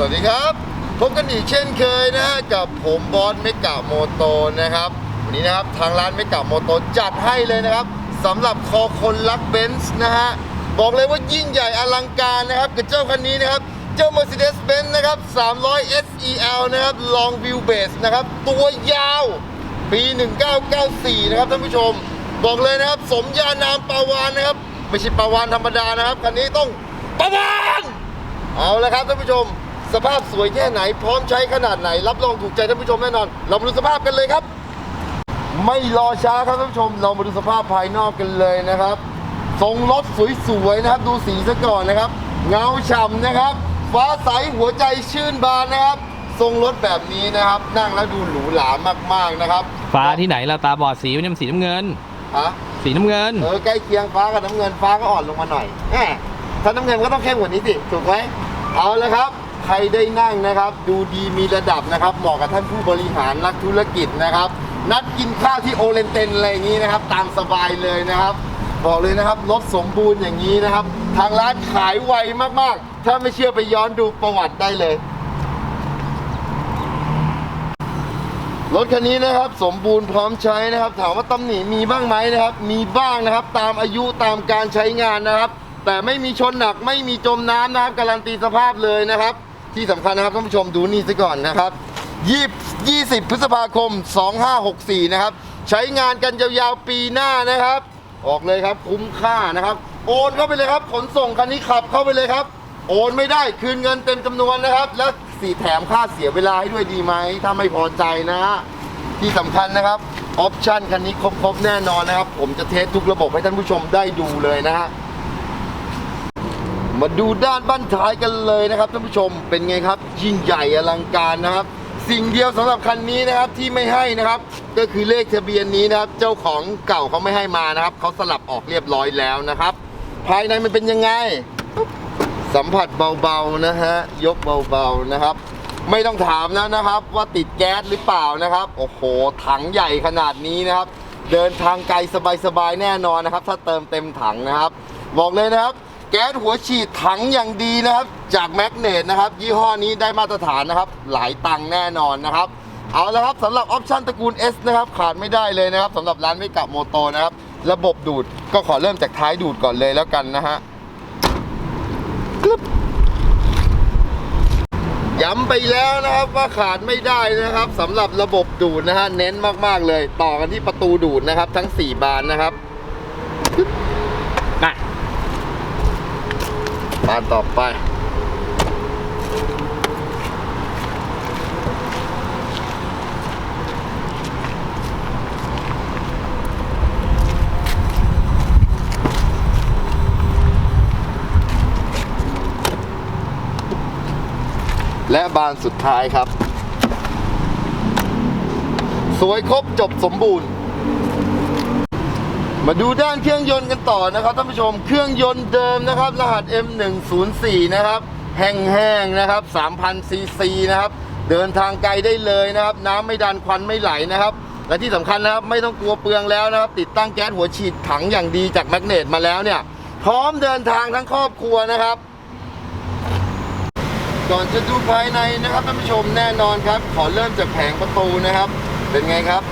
สวัสดีครับ พบกันอีกเช่นเคยนะฮะกับผมบอสเมกะโมโตนะครับวันนี้นะครับทางร้านเมกะโมโตจัดให้เลยนะครับสำหรับคอคนรักเบนซ์นะฮะบอกเลยว่ายิ่งใหญ่อลังการนะครับกับเจ้าคันนี้นะครับเจ้า Mercedes-Benz นะครับ 300 SEL นะครับ Long Wheelbase นะครับ ตัวยาวปี 1994 นะครับท่านผู้ชม บอกเลยนะครับ สมญานามปาวานนะครับไม่ใช่ปาวานธรรมดานะครับคันนี้ต้องปาวานเอาละครับท่านผู้ชม สภาพสวยแค่ไหน พร้อมใช้ขนาดไหน รับรองถูกใจท่านผู้ชมแน่นอน เรามาดูสภาพกันเลยครับ ไม่รอช้าครับท่านผู้ชม เรามาดูสภาพภายนอกกันเลยนะครับ ทรงรถสวยๆนะครับ ดูสีซะก่อนนะครับ เงาฉ่ำนะครับ ฟ้าใสหัวใจชื่นบานนะครับ ทรงรถแบบนี้นะครับ นั่งแล้วดูหรูหรามากๆนะครับฟ้าที่ไหนเราตาบอดสีมันสีน้ำเงิน ฮะสีน้ำเงิน เออใกล้เคียงฟ้ากับน้ำเงินฟ้าก็อ่อนลงมาหน่อยแหมถ้าน้ำเงินก็ต้องเข้มกว่านี้สิถูกไหมเอาละครับ ใครได้นั่งนะครับ ดูดีมีระดับนะครับ เหมาะกับท่านผู้บริหารนักธุรกิจนะครับ นัดกินข้าวที่โอเรนเตนอะไรอย่างนี้นะครับ ตามสบายเลยนะครับ บอกเลยนะครับรถสมบูรณ์อย่างนี้นะครับ ทางร้านขายไวมากๆ ถ้าไม่เชื่อไปย้อนดูประวัติได้เลยรถคันนี้นะครับสมบูรณ์พร้อมใช้นะครับ ถามว่าตำหนิมีบ้างไหมนะครับ มีบ้างนะครับ ตามอายุตามการใช้งานนะครับ แต่ไม่มีชนหนักไม่มีจมน้ำนะครับการันตีสภาพเลยนะครับ ที่สำคัญนะครับท่านผู้ชมดูนี่ซะก่อนนะครับ 20 พฤษภาคม 2564 นะครับ ใช้งานกันยาวๆปีหน้านะครับ ออกเลยครับคุ้มค่านะครับ โอนเข้าไปเลยครับ ขนส่งคันนี้ขับเข้าไปเลยครับ โอนไม่ได้คืนเงินเต็มจำนวนนะครับ แล้วสีแถมค่าเสียเวลาให้ด้วยดีไหมถ้าไม่พอใจนะฮะที่สำคัญนะครับออปชั่นคันนี้ครบๆแน่นอนนะครับ ผมจะเทสทุกระบบให้ท่านผู้ชมได้ดูเลยนะฮะ มาดูด้านบั้นท้ายกันเลยนะครับท่านผู้ชมเป็นไงครับ ยิ่งใหญ่อลังการนะครับ สิ่งเดียวสำหรับคันนี้นะครับที่ไม่ให้นะครับ ก็คือเลขทะเบียนนี้นะครับเจ้าของเก่าเขาไม่ให้มานะครับเขาสลับออกเรียบร้อยแล้วนะครับ ภายในมันเป็นยังไง สัมผัสเบาๆนะฮะยกเบาๆนะครับ ไม่ต้องถามแล้วนะครับ ว่าติดแก๊สหรือเปล่านะครับโอ้โหถังใหญ่ขนาดนี้นะครับ เดินทางไกลสบายๆแน่นอนนะครับ ถ้าเติมเต็มถังนะครับ บอกเลยนะครับ แก๊สหัวฉีดถังอย่างดีนะครับ จากแมกเนตนะครับ ยี่ห้อนี้ได้มาตรฐานนะครับ หลายตังแน่นอนนะครับ เอาละครับสำหรับออปชั่นตระกูล S นะครับ ขาดไม่ได้เลยนะครับสำหรับร้านไม่กับโมโตนะครับ ระบบดูดก็ขอเริ่มจากท้ายดูดก่อนเลยแล้วกันนะฮะย้ำไปแล้วนะครับว่าขาดไม่ได้นะครับสำหรับระบบดูดนะฮะเน้นมากๆเลย ต่อกันที่ประตูดูดนะครับ ทั้ง 4 บานนะครับ น่ะ บานต่อไป และบานสุดท้ายครับ สวยครบจบสมบูรณ์ มาดูด้านเครื่องยนต์กันต่อนะครับท่านผู้ชมเครื่องยนต์เดิมนะครับ รหัส M104 นะครับแห้งๆนะครับ3,000ซีซีนะครับ เดินทางไกลได้เลยนะครับ น้ำไม่ดันควันไม่ไหลนะครับ และที่สำคัญนะครับไม่ต้องกลัวเปลืองแล้วนะครับ ติดตั้งแก๊สหัวฉีดถังอย่างดีจากแมกเนตมาแล้วเนี่ย พร้อมเดินทางทั้งครอบครัวนะครับ ก่อนจะดูภายในนะครับท่านผู้ชมแน่นอนครับ ขอเริ่มจากแผงประตูนะครับ เป็นไงครับ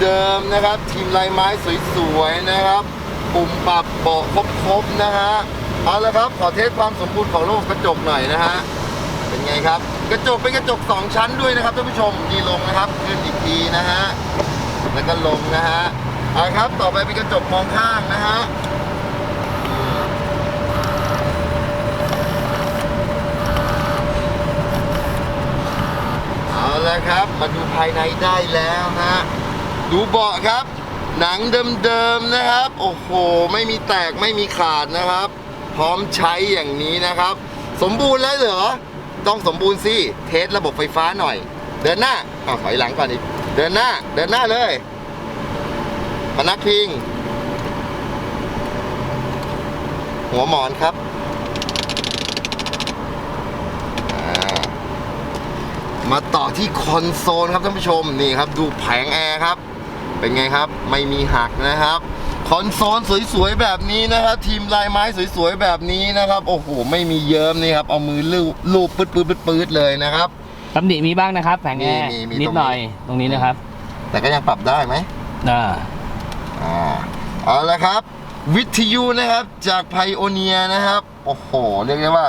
เดิมๆนะครับ ทีมลายไม้สวยๆนะครับ ปุ่มปรับเบาะครบๆนะฮะเอาละครับขอเทสความสมบูรณ์ของโลกกระจกหน่อยนะฮะเป็นไงครับ กระจกเป็นกระจก 2 ชั้นด้วยนะครับท่านผู้ชมดีลงนะครับขึ้นอีกทีนะฮะแล้วก็ลงนะฮะเอาละครับต่อไปเป็นกระจกมองข้างนะฮะ เอาละครับ มาดูภายในได้แล้วฮะ ดูเบาะครับ หนังเดิมๆนะครับ โอ้โห ไม่มีแตกไม่มีขาดนะครับ พร้อมใช้อย่างนี้นะครับ สมบูรณ์แล้วเหรอ ต้องสมบูรณ์สิ เทสระบบไฟฟ้าหน่อย เดินหน้าอ้าวถอยหลังก่อนอีก เดินหน้า เดินหน้าเลยพนักพิง หัวหมอนครับอ่า มาต่อที่คอนโซลครับท่านผู้ชมนี่ครับดูแผงแอร์ครับ เป็นไงครับไม่มีหักนะครับคอนโซลสวยๆแบบนี้นะครับ ทีมลายไม้สวยๆแบบนี้นะครับ โอ้โหไม่มีเยิ้มนี่ครับ เอามือลูบลูบปืดปืดปืดปืดเลยนะครับตำหนิมีบ้างนะครับแผงแอร์มีมีมีนิดตรงนี้หน่อยตรงนี้นะครับ แต่ก็ยังปรับได้ไหมอ่าอ่าเอาละครับ วิทยุนะครับจากไพโอเนียนะครับ โอ้โห เรียกได้ว่า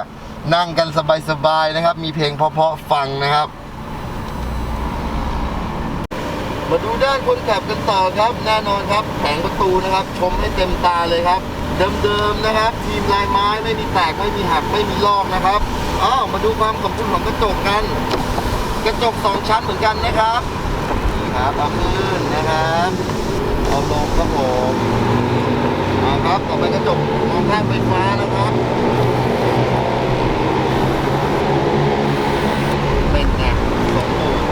นั่งกันสบายๆนะครับ มีเพลงเพราะๆฟังนะครับ มาดูด้านคนขับกันต่อครับแน่นอนครับแผงประตูนะครับ ชมให้เต็มตาเลยครับ เดิมๆนะครับ ทีมลายไม้ไม่มีแตกไม่มีหักไม่มีลอกนะครับอ้าวมาดูความสมบูรณ์ของกระจกกัน กระจกสองชั้นเหมือนกันนะครับนี่ครับเอาขึ้นนะครับเอาลงครับผมมาครับต่อไปกระจกมองข้างไฟฟ้านะครับ เป็นไงสมบูรณ์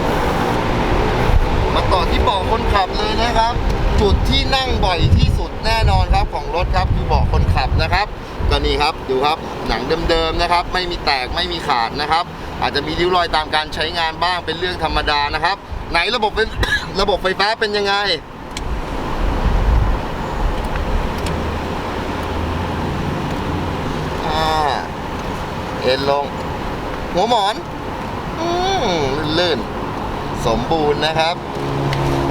มาต่อที่เบาะคน ขับเลยนะครับ จุดที่นั่งบ่อยที่สุดแน่นอนครับของรถครับคือเบาะคนขับนะครับก็นี่ครับดูครับหนังเดิมๆนะครับ ไม่มีแตกไม่มีขาดนะครับ อาจจะมีริ้วรอยตามการใช้งานบ้างเป็นเรื่องธรรมดานะครับ ไหนระบบเป็นระบบไฟฟ้าเป็นยังไงเอ็นลง หัวหมอน อืมลื่น สมบูรณ์นะครับ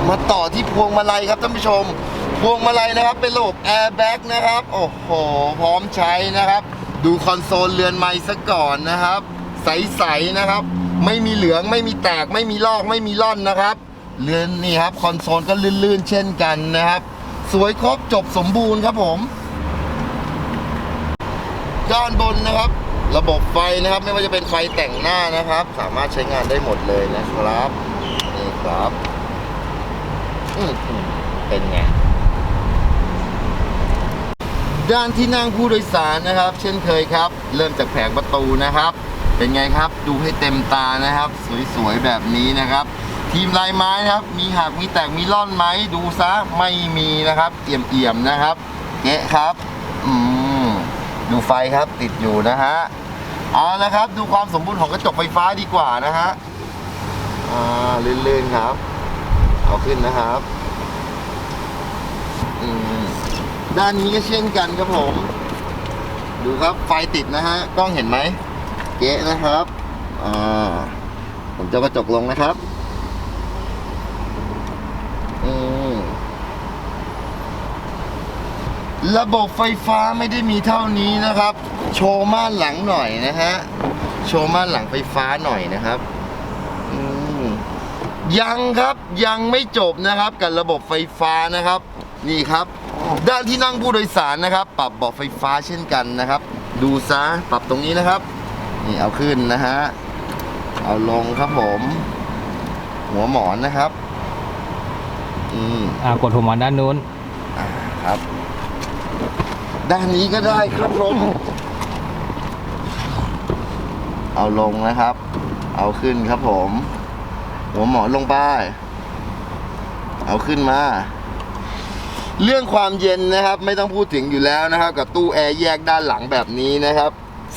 มาต่อที่พวงมาลัยครับท่านผู้ชม พวงมาลัยนะครับ เป็นระบบแอร์แบ็กนะครับ โอ้โห พร้อมใช้นะครับ ดูคอนโซลเรือนไม้ซะก่อนนะครับ ใสๆนะครับ ไม่มีเหลืองไม่มีแตกไม่มีลอกไม่มีล่อนนะครับเรือนนี่ครับคอนโซลก็ลื่นๆ เช่นกันนะครับ สวยครบจบสมบูรณ์ครับผมด้านบนนะครับ ระบบไฟนะครับ ไม่ว่าจะเป็นไฟแต่งหน้านะครับ สามารถใช้งานได้หมดเลยนะครับนี่ครับ เป็นไง ด้านที่นั่งผู้โดยสารนะครับ เช่นเคยครับ เริ่มจากแผงประตูนะครับ เป็นไงครับดูให้เต็มตานะครับ สวยๆแบบนี้นะครับ ทีมลายไม้นะครับ มีหักมีแตกมีร่อนไหมดูซะไม่มีนะครับเอี่ยมๆนะครับเก๊ะครับอืมดูไฟครับติดอยู่นะฮะเอาละครับ ดูความสมบูรณ์ของกระจกไฟฟ้าดีกว่านะฮะอ่าเลื่นๆครับ เอาขึ้นนะครับ อืมด้านนี้ก็เช่นกันครับผม ดูครับไฟติดนะฮะ กล้องเห็นไหมเก๊ะนะครับอ่าผมจะกระจกลงนะครับ อืมระบบไฟฟ้าไม่ได้มีเท่านี้นะครับ โชว์ม่านหลังหน่อยนะฮะ โชว์ม่านหลังไฟฟ้าหน่อยนะครับอืมยังครับยังไม่จบนะครับกับระบบไฟฟ้านะครับ นี่ครับ ด้านที่นั่งผู้โดยสารนะครับ ปรับเบาะไฟฟ้าเช่นกันนะครับ ดูซะปรับตรงนี้นะครับ นี่เอาขึ้นนะฮะ เอาลงครับผม หัวหมอนนะครับ อืมอ่ากดหัวหมอนด้านนู้นครับ ด้านนี้ก็ได้ครับผมเอาลงนะครับ เอาขึ้นครับผม หัวหมอนลงไป เอาขึ้นมา เรื่องความเย็นนะครับไม่ต้องพูดถึงอยู่แล้วนะครับ กับตู้แอร์แยกด้านหลังแบบนี้นะครับ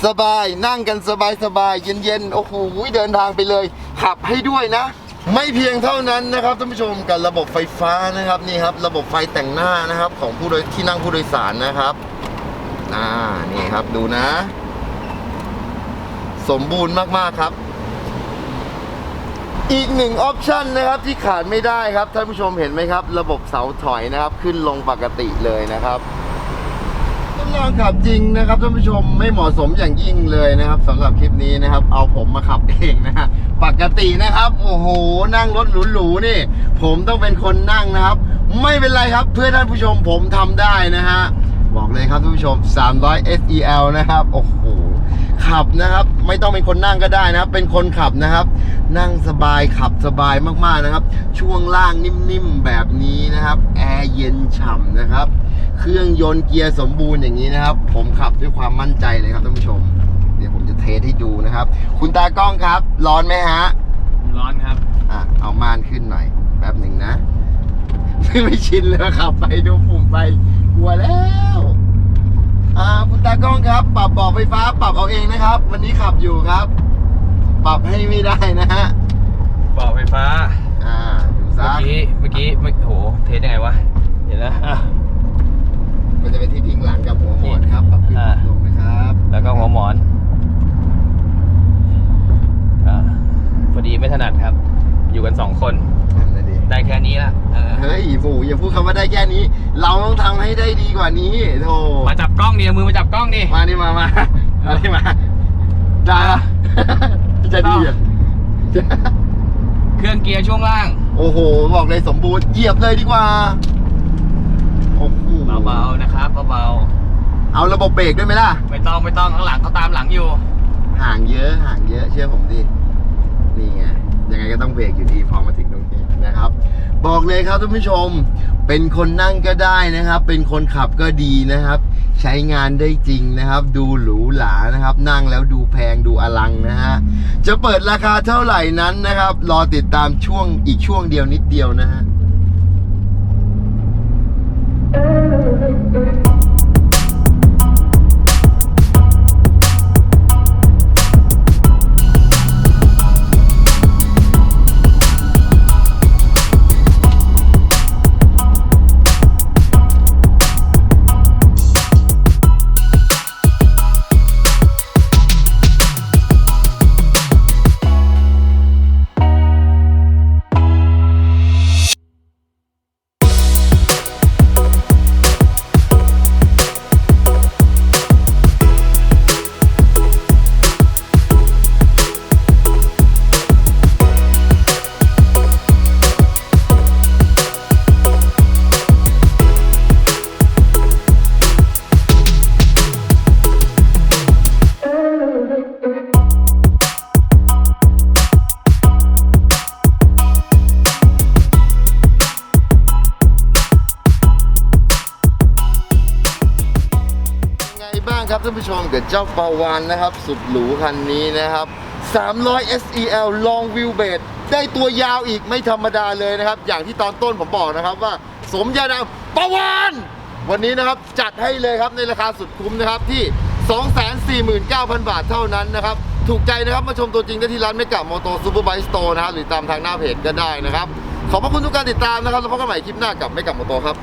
สบายนั่งกันสบายสบายๆเย็นๆโอ้โหเดินทางไปเลย ขับให้ด้วยนะ ไม่เพียงเท่านั้นนะครับท่านผู้ชมกับระบบไฟฟ้านะครับนี่ครับ ระบบไฟแต่งหน้านะครับของผู้โดยที่นั่งผู้โดยสารนะครับอ่านี่ครับดูนะสสมบูรณ์มากๆครับ อีกหนึ่งออปชันนะครับที่ขาดไม่ได้ครับท่านผู้ชมเห็นไหมครับ ระบบเสาถอยนะครับขึ้นลงปกติเลยนะครับทดลองขับจริงนะครับท่านผู้ชมไม่เหมาะสมอย่างยิ่งเลยนะครับสำหรับคลิปนี้นะครับ เอาผมมาขับเองนะฮะปกตินะครับ โอ้โห นั่งรถหรูๆนี่ ผมต้องเป็นคนนั่งนะครับ ไม่เป็นไรครับเพื่อท่านผู้ชมผมทำได้นะฮะบอกเลยครับท่านผู้ชม300 SEL นะครับโอ้โห ขับนะครับ ไม่ต้องเป็นคนนั่งก็ได้นะครับ เป็นคนขับนะครับ นั่งสบายขับสบายมากๆนะครับ ช่วงล่างนิ่มๆแบบนี้นะครับแอร์เย็นฉ่ำนะครับ เครื่องยนต์เกียร์สมบูรณ์อย่างนี้นะครับ ผมขับด้วยความมั่นใจเลยครับท่านผู้ชม เดี๋ยวผมจะเทสให้ดูนะครับ คุณตากล้องครับ ร้อนไหมฮะร้อนครับอะเอาม่านขึ้นหน่อยแป๊บหนึ่งนะ ไม่ชินเลยขับไปดูปุ่มไปกลัวแล้ว อ่าคุณตากล้องครับ ปรับเบอกไฟฟ้าปรับเอาเองนะครับ วันนี้ขับอยู่ครับ ปรับให้ไม่ได้นะฮะบอกไฟฟ้า อ่าดูเมื่ซะอกี้ เมื่อกี้เมื่อโห เทสยังไงวะเดี๋ยวนะอะมันจะเป็นที่พิงหลังกับหัวหมอนครับปรับขึ้นปอ่า รับลงนะครับแล้วก็หัวหมอนอ่าพอดีไม่ถนัดครับ อยู่กันสองคนนั่นนะดิ ได้แค่นี้ละเออเฮ้ยหมูอย่าพูดคำว่าได้แค่นี้ เราต้องทำให้ได้ดีกว่านี้โธ่มาจับกล้องดิเอามือมาจับกล้องดิมานี่มามามานี่มาได้ละ จะดีอะเครื่องเกียร์ช่วงล่าง โอ้โห บอกเลยสมบูรณ์เหยียบเลยดีกว่าโอ้โหเบาๆนะครับเบาเอาระบบเบรกด้วยไหมล่ะๆไม่ต้องไม่ต้องข้างหลังเขาตามหลังอยู่ ห่างเยอะห่างเยอะเชื่อผมดินี่ไงยังไงก็ต้องเบรกอยู่ดีพอมาถึงตรง นะครับ บอกเลยครับท่านผู้ชม เป็นคนนั่งก็ได้นะครับ เป็นคนขับก็ดีนะครับ ใช้งานได้จริงนะครับ ดูหรูหรานะครับ นั่งแล้วดูแพงดูอลังนะฮะจะเปิดราคาเท่าไหร่นั้นนะครับ รอติดตามช่วงอีกช่วงเดียวนิดเดียวนะฮะ เจ้าปาวานนะครับ สุดหรูคันนี้นะครับ 300 SEL Long Wheelbase ได้ตัวยาวอีกไม่ธรรมดาเลยนะครับ อย่างที่ตอนต้นผมบอกนะครับว่า สมญานามปาวานวันนี้นะครับจัดให้เลยครับในราคาสุดคุ้มนะครับที่ 249,000 บาทเท่านั้นนะครับ ถูกใจนะครับมาชมตัวจริงได้ที่ร้านเมกะโมโตซูเปอร์ไบค์สโตร์นะครับหรือตามทางหน้าเพจก็ได้นะครับ ขอบพระคุณทุกการติดตามนะครับแล้วพบกันใหม่คลิปหน้ากับเมกะโมโตครับ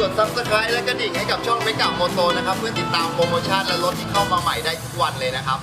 กด subscribe และกระดิ่งให้กับช่องเมกะโมโตนะครับ เพื่อติดตามโปรโมชั่นและรถที่เข้ามาใหม่ได้ทุกวันเลยนะครับ